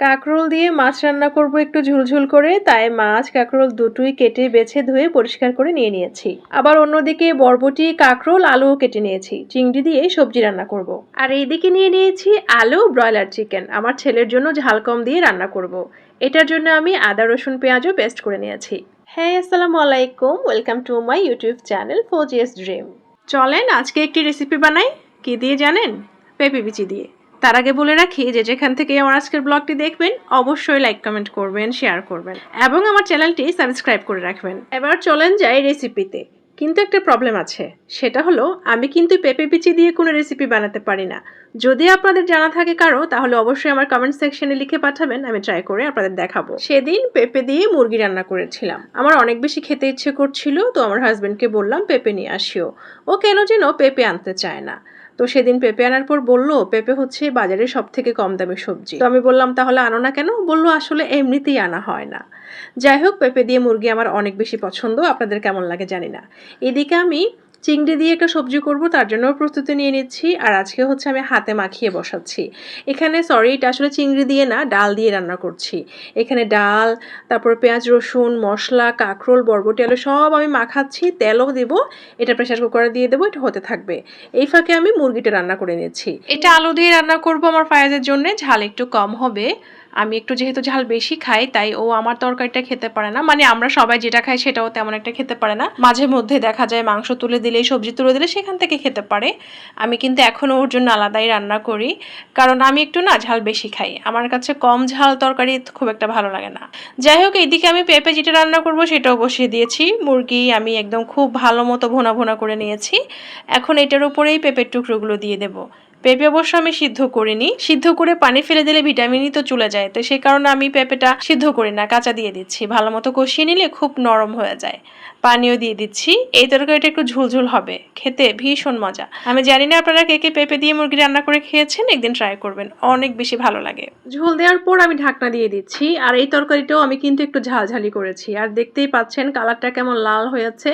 কাঁকরোল দিয়ে মাছ রান্না করব একটু ঝুলঝুল করে, তাই মাছ, কাঁকরোল দুটোই কেটে বেছে ধুয়ে পরিষ্কার করে নিয়ে নিয়েছি। আবার অন্যদিকে বরবটি, কাঁকরোল, আলুও কেটে নিয়েছি। চিংড়ি দিয়ে সবজি রান্না করব। আর এইদিকে নিয়ে নিয়েছি আলু, ব্রয়লার চিকেন। আমার ছেলের জন্য ঝাল কম দিয়ে রান্না করব। এটার জন্য আমি আদা, রসুন, পেঁয়াজও পেস্ট করে নিয়েছি। হ্যাঁ আসসালামু আলাইকুম। Welcome to my YouTube channel four ফোজিএস dream. চলেন আজকে একটি রেসিপি বানাই। কি দিয়ে জানেন? পেঁপে বিচি দিয়ে। তার আগে বলে রাখি যে যেখান থেকে আমার আজকের ব্লগটি দেখবেন, অবশ্যই লাইক কমেন্ট করবেন শেয়ার করবেন এবং আমার চ্যানেলটি সাবস্ক্রাইব করে রাখবেন। এবার চলেন যাই রেসিপিতে কিন্তু একটা প্রবলেম আছে, সেটা হলো আমি কিন্তু পেঁপে বিচি দিয়ে কোনো রেসিপি বানাতে পারি না। যদি আপনাদের জানা থাকে কারও, তাহলে অবশ্যই আমার কমেন্ট সেকশনে লিখে পাঠাবেন, আমি ট্রাই করে আপনাদের দেখাবো। সেদিন পেঁপে দিয়ে মুরগি রান্না করেছিলাম। আমার অনেক বেশি খেতে ইচ্ছে করছিল, তো আমার হাজবেন্ডকে বললাম, পেঁপে নিয়ে আসিও। ও কেন যেন পেঁপে আনতে চায় না। তো সেদিন পেঁপে আনার পর বলল, পেঁপে হচ্ছে বাজারে সব থেকে কম দামি সবজি। তো আমি বললাম, তাহলে আনো না কেন? বলল, আসলে এমনিতেই আনা হয় না। যাই হোক, পেঁপে দিয়ে মুরগি আমার অনেক বেশি পছন্দ, আপনাদের কেমন লাগে জানি না। এদিকে আমি চিংড়ি দিয়ে একটা সবজি করব, তার জন্য প্রস্তুতি নিয়ে নিচ্ছি। আর আজকে হচ্ছে আমি হাতে মাখিয়ে বসাচ্ছি। এখানে সরি এটা আসলে চিংড়ি দিয়ে না, ডাল দিয়ে রান্না করছি। এখানে ডাল, তারপর পেঁয়াজ, রসুন, মশলা, কাঁকরোল, বরবটি, আলু সব আমি মাখাচ্ছি, তেলও দেবো, এটা প্রেশার কুকারে দিয়ে দেবো, এটা হতে থাকবে। এই ফাঁকে আমি মুরগিটা রান্না করে নিচ্ছি। এটা আলু দিয়ে রান্না করব আমার ফায়াজের জন্য, ঝাল একটু কম হবে। আমি একটু যেহেতু ঝাল বেশি খাই, তাই ও আমার তরকারিটা খেতে পারে না। মানে আমরা সবাই যেটা খাই সেটাও তেমন একটা খেতে পারে না। মাঝে মধ্যে দেখা যায় মাংস তুলে দিলে সবজি তুলে দিলে সেখান থেকে খেতে পারে। আমি কিন্তু এখনও ওর জন্য আলাদাই রান্না করি। কারণ আমি একটু না ঝাল বেশি খাই। আমার কাছে কম ঝাল তরকারি খুব একটা ভালো লাগে না। যাই হোক, এইদিকে আমি পেঁপে যেটা রান্না করব সেটাও বসিয়ে দিয়েছি। মুরগি আমি একদম খুব ভালো মতো ভোনা ভোনা করে নিয়েছি। এখন এটার উপরেই পেঁপের টুকরোগুলো দিয়ে দেবো। পেঁপে অবশ্য আমি সিদ্ধ করিনি। সিদ্ধ করে পানি ফেলে দিলে ভিটামিনই তো চলে যায়। তো সেই কারণে আমি পেঁপেটা সিদ্ধ করি না, কাঁচা দিয়ে দিচ্ছি। ভালো মতো কষিয়ে নিলে খুব নরম হয়ে যায়। পানিও দিয়ে দিচ্ছি। এই তরকারিটা একটু ঝুলঝুল হবে। খেতে ভীষণ মজা। আমি জানি না আপনারা কে কে পেঁপে দিয়ে মুরগি রান্না করে খেয়েছেন, একদিন ট্রাই করবেন। অনেক বেশি ভালো লাগে। ঝোল দেওয়ার পর আমি ঢাকনা দিয়ে দিচ্ছি। আর এই তরকারিটাও আমি কিন্তু একটু ঝালঝালি করেছি। আর দেখতেই পাচ্ছেন কালারটা কেমন লাল হয়েছে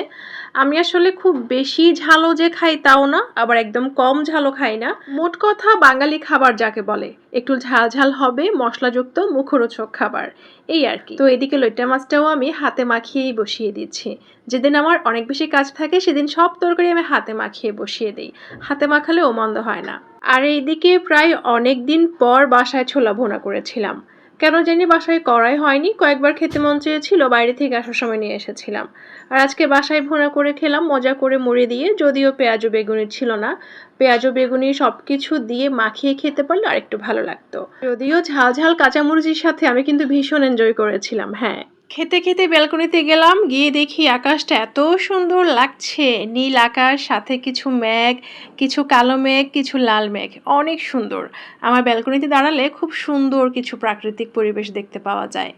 আমি আসলে খুব বেশি ঝালও যে খাই তাও না, আবার একদম কম ঝালও খাই না। মোট কথা বাঙালি খাবার যাকে বলে। একটু ঝাল ঝাল হবে, মশলাযুক্ত মুখরোচক খাবার। এই আর কি। তো এদিকে লইটা মাছটাও আমি হাতে মাখিয়েই বসিয়ে দিচ্ছি। যেদিন আমার অনেক বেশি কাজ থাকে, সেদিন সব তরকারি আমি হাতে মাখিয়ে বসিয়ে দিই। হাতে মাখালেও মন্দ হয় না। আর এইদিকে প্রায় অনেক দিন পর বাসায় ছোলা ভোনা করেছিলাম। কেন জানি বাসায় করাই হয়নি, কয়েকবার খেতে মন চেয়েছিল, বাইরে থেকে আসার সময় নিয়ে এসেছিলাম। আর আজকে বাসায় ভোনা করে খেলাম, মজা করে মুড়ে দিয়ে, যদিও পেঁয়াজ ও বেগুনি ছিল না। পেঁয়াজ ও বেগুনি সব কিছু দিয়ে মাখিয়ে খেতে পারলে আরেকটু ভালো লাগতো। যদিও ঝাল ঝাল কাঁচামরিচের সাথে আমি কিন্তু ভীষণ এনজয় করেছিলাম হ্যাঁ। খেতে খেতে ব্যালকনিতে গেলাম, গিয়ে দেখি আকাশটা এত সুন্দর লাগছে। নীল আকাশ, সাথে কিছু মেঘ, কিছু কালো মেঘ, কিছু লাল মেঘ। অনেক সুন্দর। আমার ব্যালকনিতে দাঁড়ালে খুব সুন্দর কিছু প্রাকৃতিক পরিবেশ দেখতে পাওয়া যায়।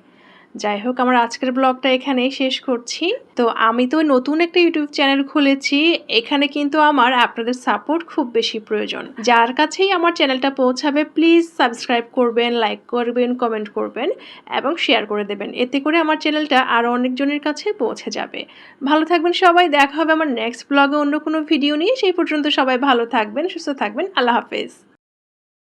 যাই হোক, আমার আজকের ব্লগটা এখানেই শেষ করছি। তো আমি তো নতুন একটা ইউটিউব চ্যানেল খুলেছি, এখানে কিন্তু আমার আপনাদের সাপোর্ট খুব বেশি প্রয়োজন। যার কাছেই আমার চ্যানেলটা পৌঁছাবে প্লিজ সাবস্ক্রাইব করবেন লাইক করবেন কমেন্ট করবেন এবং শেয়ার করে দেবেন। এতে করে আমার চ্যানেলটা আরও অনেকজনের কাছে পৌঁছে যাবে। ভালো থাকবেন সবাই, দেখা হবে আমার নেক্সট ব্লগে অন্য কোনো ভিডিও নিয়ে। সেই পর্যন্ত সবাই ভালো থাকবেন, সুস্থ থাকবেন। আল্লাহ হাফেজ।